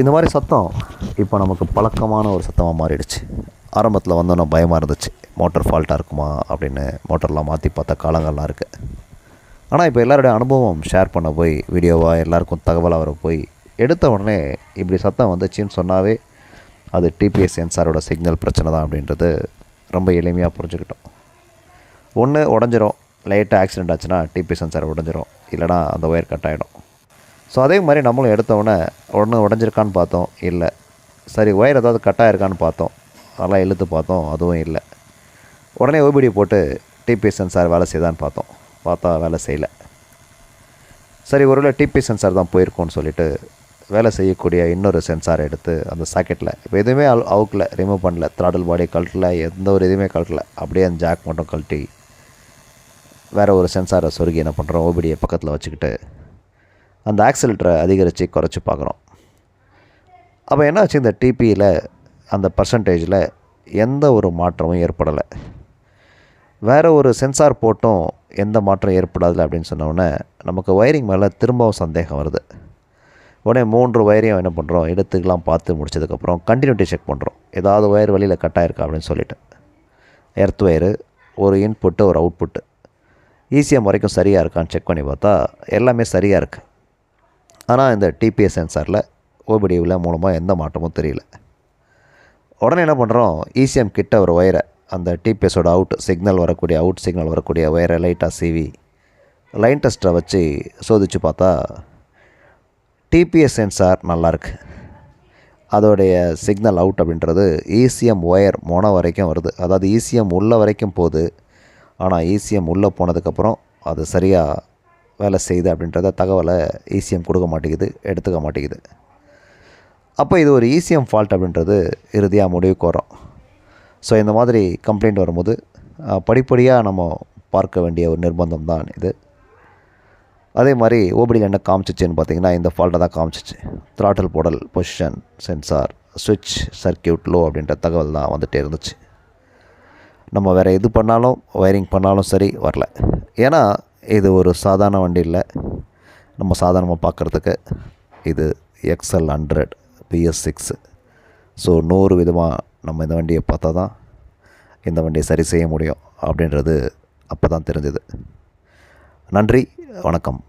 இந்த மாதிரி சத்தம் இப்போ நமக்கு பழக்கமான ஒரு சத்தமாக மாறிடுச்சு. ஆரம்பத்தில் வந்தோன்னே பயமாக இருந்துச்சு. மோட்டர் ஃபால்ட்டாக இருக்குமா அப்படின்னு மோட்டர்லாம் மாற்றி பார்த்த காலங்கள்லாம் இருக்குது ஆனால் இப்போ எல்லாருடைய அனுபவம் ஷேர் பண்ண போய் வீடியோவாக எல்லாருக்கும் தகவலாக வர போய் எடுத்த உடனே இப்படி சத்தம் வந்துச்சுன்னு சொன்னாவே அது டிபிஎஸ் சென்சாரோட சிக்னல் பிரச்சனை தான் அப்படின்றது ரொம்ப எளிமையாக புரிஞ்சுக்கிட்டோம். ஒன்று உடஞ்சிரும். லைட்டாக ஆக்சிடென்ட் ஆச்சுன்னா டிபி சென்சார் உடஞ்சிரும். இல்லைனா அந்த ஒயர் கட் ஆகிடும் ஸோ அதே மாதிரி நம்மளும் எடுத்தோடனே உடனே உடஞ்சிருக்கான்னு பார்த்தோம். இல்லை. சரி ஒயர் ஏதாவது கட்டாயிருக்கான்னு பார்த்தோம். அதெல்லாம் இழுத்து பார்த்தோம். அதுவும் இல்லை. உடனே ஓபிடி போட்டு டிபி சென்சார் வேலை செய்தான்னு பார்த்தோம். பார்த்தா வேலை செய்யலை. சரி ஒருவேளை டிபி சென்சார் தான் போயிருக்கோன்னு சொல்லிட்டு வேலை செய்யக்கூடிய இன்னொரு சென்சார் எடுத்து அந்த சாக்கெட்டில் இப்போ எதுவுமே அவு அவுக்கல ரிமூவ் பண்ணல. த்ராடல் பாடி கழட்டல எந்த ஒரு இதுவுமே கழட்டல. அப்படியே அந்த ஜாக் மட்டும் கழட்டி வேறு ஒரு சென்சாரை சொருகி என்ன பண்ணுறோம் ஓபிடியை பக்கத்தில் வச்சுக்கிட்டு அந்த ஆக்சிலேட்டரை அதிகரித்து குறைச்சி பார்க்குறோம். அப்போ என்னாச்சு இந்த டிபியில் அந்த பர்சன்டேஜில் எந்த ஒரு மாற்றமும் ஏற்படலை. வேறு ஒரு சென்சார் போட்டும் எந்த மாற்றம் ஏற்படாது அப்படின்னு சொன்னோடனே நமக்கு ஒயரிங் மேலே திரும்பவும் சந்தேகம் வருது. உடனே மூன்று ஒயரையும் என்ன பண்ணுறோம் எடுத்துக்கலாம் பார்த்து முடிச்சதுக்கப்புறம் கண்டினியூட்டி செக் பண்ணுறோம் ஏதாவது ஒயர் வழியில் கட் ஆயிருக்கா அப்படின்னு சொல்லிட்டு. எர்த் ஒயரு ஒரு இன்புட்டு ஒரு அவுட்புட்டு ஈஸியாக வரைக்கும் சரியாக இருக்கான்னு செக் பண்ணி பார்த்தா எல்லாமே சரியாக இருக்குது ஆனால் இந்த டிபிஎஸ் சென்சாரில் ஓபிடிவில் மூலமாக எந்த மாற்றமும் தெரியல. உடனே என்ன பண்ணுறோம் இசிஎம் கிட்ட ஒரு ஒயரை அந்த டிபிஎஸோட அவுட் சிக்னல் வரக்கூடிய அவுட் சிக்னல் வரக்கூடிய ஒயரை லைட்டாக சீவி லைன் டெஸ்ட்டை வச்சு சோதித்து பார்த்தா டிபிஎஸ் சென்சார் நல்லாயிருக்கு அதோடைய சிக்னல் அவுட் அப்படின்றது இசிஎம் ஒயர் மொன வரைக்கும் வருது. அதாவது இசிஎம் உள்ள வரைக்கும் போகுது. ஆனால் இசிஎம் உள்ளே போனதுக்கப்புறம் அது சரியாக வேலை செய்யுது அப்படின்றத தகவலை இசிஎம் கொடுக்க மாட்டேங்குது எடுத்துக்க மாட்டேங்குது. அப்போ இது ஒரு இசிஎம் ஃபால்ட் அப்படின்றது இறுதியாக முடிவுக்கு வரும். ஸோ இந்த மாதிரி கம்ப்ளைண்ட் வரும்போது படிப்படியாக நம்ம பார்க்க வேண்டிய ஒரு நிர்பந்தம் தான் இது. அதே மாதிரி ஓபிடியில் என்ன காமிச்சிச்சுன்னு பார்த்தீங்கன்னா இந்த ஃபால்ட்டை தான் காமிச்சிச்சு. த்ராட்டல் போடல் பொசிஷன் சென்சார் சுவிட்ச் சர்க்கியூட் லோ அப்படின்ற தகவல் தான் வந்துகிட்டே இருந்துச்சு. நம்ம வேறு எது பண்ணாலும் ஒயரிங் பண்ணாலும் சரி வரல. ஏன்னா இது ஒரு சாதாரண வண்டி இல்லை. நம்ம சாதாரணமாக பார்க்குறதுக்கு இது XL hundred BS six so நூறு விதமாக நம்ம இந்த வண்டியை பார்த்தா தான் இந்த வண்டியை சரி செய்ய முடியும் அப்படின்றது அப்போ தான் தெரிஞ்சது. நன்றி வணக்கம்.